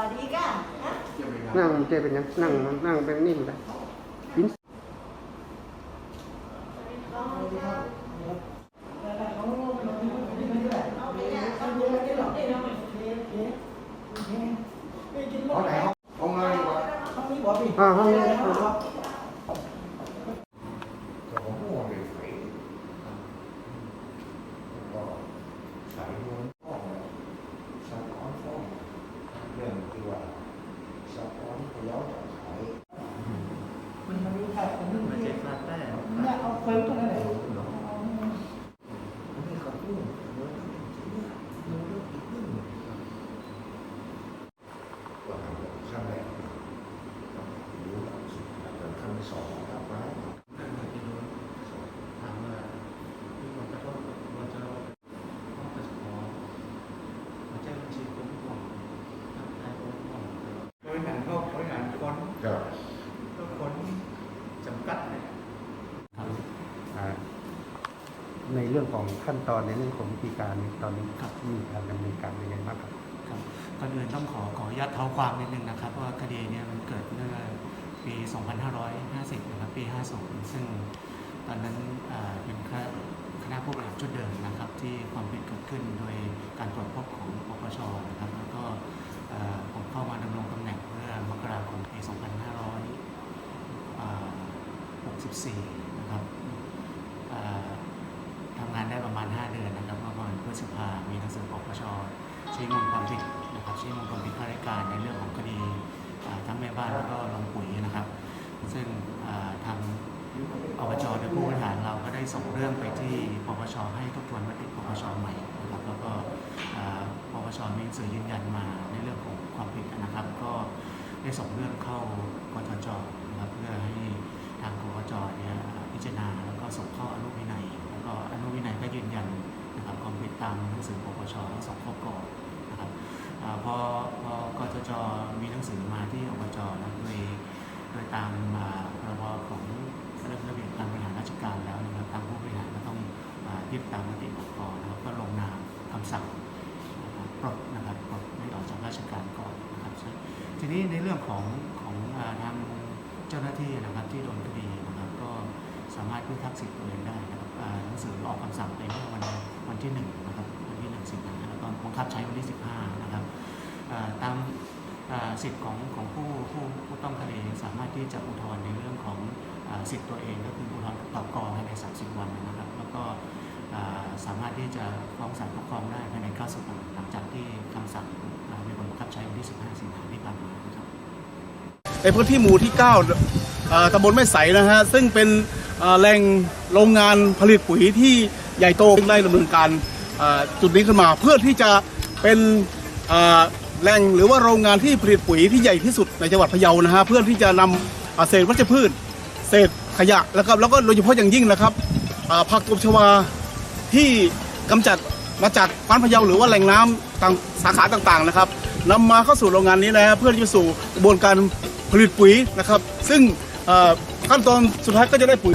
าดีก้าฮะนั่งเจเป็นยังนั่งนั่งเป็นนิ่งไปกินห้องไหนห้องห้องเลยดีกว่าอ่าห้องนี้ แต่ผมห่วงเลยไฟก็สายรวมห้องสะท้อนฟ้องเรื่องที่ว่า สะท้อนพยาวจากขายมันทำให้ขาดคนนึงมันเจ็บฟาดแต้เนี่ยเอาเฟิร์มตรงนั้นแหละ ไม่ขับรุ่งเมื่อเนี่ยดูเรื่องอีกเรื่องก็ทำแบบขั้นแรกรู้หลักสุดหลักขั้นที่สองครับว่า นั่นเหมือนที่รู้ถามว่ามีผลกระทบกับว่าจะต้องกระสอบมาแจ้งบัญชีคุ้มครองทางไทยคุ้มครองบริหารก็บริหารคน ก็ ก็คนจำกัดเลย อ่า ในเรื่องของขั้นตอนในเรื่องของวิธีการตอนนี้มีการดำเนินการยังไงบ้างครับครับก่อนอื่นต้องขอขออนุญาตเท้าความนิดนึงนะครับว่าคดีเนี้มันเกิดเมื่อปี 2550 นะครับ ปี 50 ซึ่งตอนนั้นเป็นคณะผู้บริหารชุดเดิมนะครับ ที่ความผิดเกิดขึ้นโดยการตรวจพบของปปชนะครับแล้วก็ผมเข้ามาดำรงตำแหน่งเมื่อมกราคมปี 2564 นะครับ 5 เดือนนะครับเมื่อประมาณพฤษภามีหนังสือปปชชี้มูลความผิดนะครับชี้มูลความผิดข้าราชการในเรื่องของคดีทั้งแม่บ้านแล้วก็รองปุ๋ยนะครับ ซึ่งทางอบจโดยผู้บริหารเราก็ได้ส่งเรื่องไปที่ปปชให้ทบทวนมติปปชใหม่นะครับแล้วก็ปปชมีหนังสือยืนยันมาในเรื่องของความผิดนะครับ ก็ได้ส่งเรื่องเข้ากทจนะครับเพื่อให้ ตามหนังสือปปชแล้วส่งข้ากองนะครับอพอพอกจจมีหนังสือมาที่อบจนะโดยโดยตามอ่าพรบของระเบียบการบริหารราชการแล้วนะครับทางผู้บริหารก็ต้องยึดตามมติกกนะครับก็ลงนามคำสั่งนะครับปลดนะครับปลดไม่ออกจากราชการก่อนนะครับทีนี้ในเรื่องของของทางเจ้าหน้าที่นะครับที่โดนคดีามารถพิทักษ์สิทธิ์ตัวเองได้นะครับหนังสือออกคำสั่งไปเมื่อวันวันที่หนึ่งนะครับวันที่หนึ่งสิงหาแล้วก็บังคับใช้วันที่สิบห้านะครับตามสิทธิ์ของของผู้ผู้ผู้ต้องคดีสามารถที่จะอุทธรณ์ในเรื่องของอสิทธิ์ตัวเองก็คืออุทธรณ์ต่อกองภายใน 30 วันนะครับ แล้วก็สามารถที่จะฟ้องศาลปกครองได้ภายใน 90 วันหลังจากที่คำสั่งเอ่อมีผลบังคับใช้วันที่ 15 สิงหาที่ผ่านมานะครับในพื้นที่หมู่ที่9เอ่อตำบลแม่ใสนะฮะซึ่งเป็น แหล่งโรงงานผลิตปุ๋ยที่ใหญ่โตได้ดำเนินการจุดนี้ขึ้นมา เพื่อที่จะเป็นแหล่งหรือว่าโรงงานที่ผลิตปุ๋ยที่ใหญ่ที่สุดในจังหวัดพะเยานะฮะเพื่อที่จะนำเอ่อเศษวัชพืช เศษขยะแล้วก็แล้วก็โดยเฉพาะอย่างยิ่งนะครับผักตบชวาที่กำจัดมาจากฟ้านพะเยาหรือว่าแหล่งน้ำต่างสาขาต่างๆนะครับนำมาเข้าสู่โรงงานนี้นะฮะเพื่อที่จะสู่กระบวนการผลิตปุ๋ยนะครับ ซึ่ง ขั้นตอนสุดท้ายก็จะได้ปุ๋ย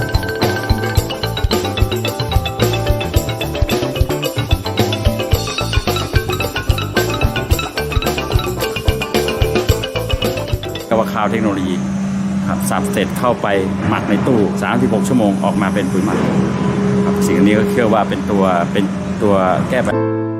กวคาวเทคโนโลยีครับสับเสร็จเข้าไปหมักในตู้ 36 ชั่วโมงออกมาเป็นปุ๋ยหมักครับสิ่งนี้ก็เชื่อว่าเป็นตัวเป็นตัวแก้ปัญหา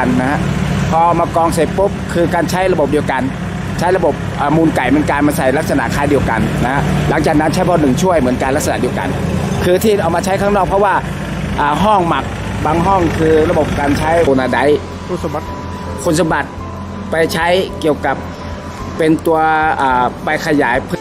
ารนะฮะพอมากองเสร็จปุ๊บคือการใช้ระบบเดียวกัน ใช้ระบบอ่ามูลไก่เหมือนกันมาใส่ลักษณะคล้ายเดียวกันนะฮะหลังจากนั้นใช้พอหนึ่งช่วยเหมือนกันลักษณะเดียวกัน คือที่เอามาใช้ข้างนอกเพราะว่าอ่าห้องหมักบางห้องคือระบบการใช้โบนาไดผู้สมบัติคุณสมบัติไปใช้เกี่ยวกับเป็นตัวอ่าไปขยายพืช